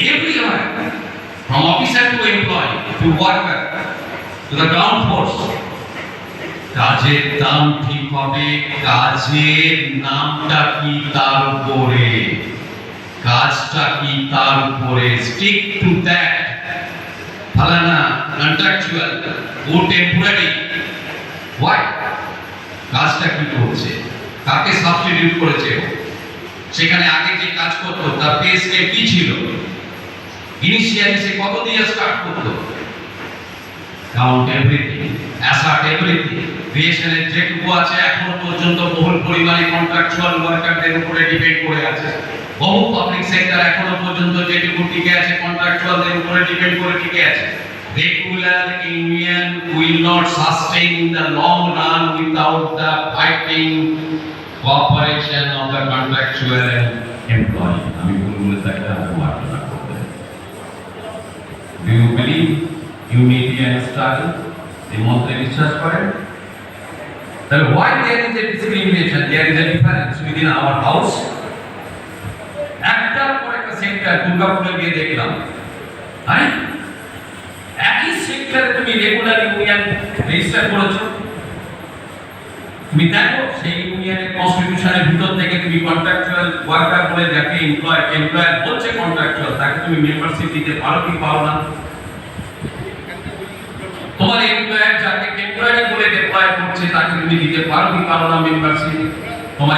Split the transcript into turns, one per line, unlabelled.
everywhere, from officer to employee to worker to the ground force. কাজের দাম ঠিক হবে কাজের নামটা কি তার উপরে? কাজটা কি তার উপরে? স্টিক টু দ্যাট ফালানা কন্ট্রাকচুয়াল ও টেম্পোরারি হোয়াই কাজটা কি করছে? কাকে সাবস্টিটিউট করেছে? সেখানে আগে যে কাজ করতো তার পে স্কেল কি ছিল? ইনিশিয়ালি সে কত দিয়ে স্টার্ট করতো কাউন্ট এভরিথিং অ্যাসার্ট এভরিথিং ক্রিয়েশনের যেটুকু আছে এখনও পর্যন্ত বহুল পরিমাণে কন্ট্রাকচুয়াল ওয়ার্কারদের উপরে ডিপেন্ড করে আছে। বহু পাবলিক সেক্টর এখনও পর্যন্ত যেটুকু টিকে আছে কন্ট্রাকচুয়ালদের উপরে ডিপেন্ড করে টিকে আছে। Regular union will not sustain in the long run without the fighting cooperation of the contractual and employee. আমি ভুল বলে থাকলে করতে Do you believe unity and struggle? এই মন্ত্রে বিশ্বাস করেন তাহলে why there is a discrimination? There is a difference within our house? একটার পর একটা সেক্টর দুর্গাপুরে গিয়ে দেখলাম হ্যাঁ? একই সেক্টরে তুমি রেগুলার ইউনিয়ন রেজিস্টার করেছ। তুমি দেখো সেই ইউনিয়নের কনস্টিটিউশনের ভিতর তুমি কন্ট্রাকচুয়াল ওয়ার্কার বলে যাকে এমপ্লয় এমপ্লয়ার বলছে কন্ট্রাকচুয়াল তাকে তুমি মেম্বারশিপ দিতে পারো কি পারো না? তোমার এমপ্লয়ার যাকে এমপ্লয়ারি বলে ডিপ্লয় করছে, তাকে তুমি দিতে পারো কি পারো না মেম্বারশিপ তোমার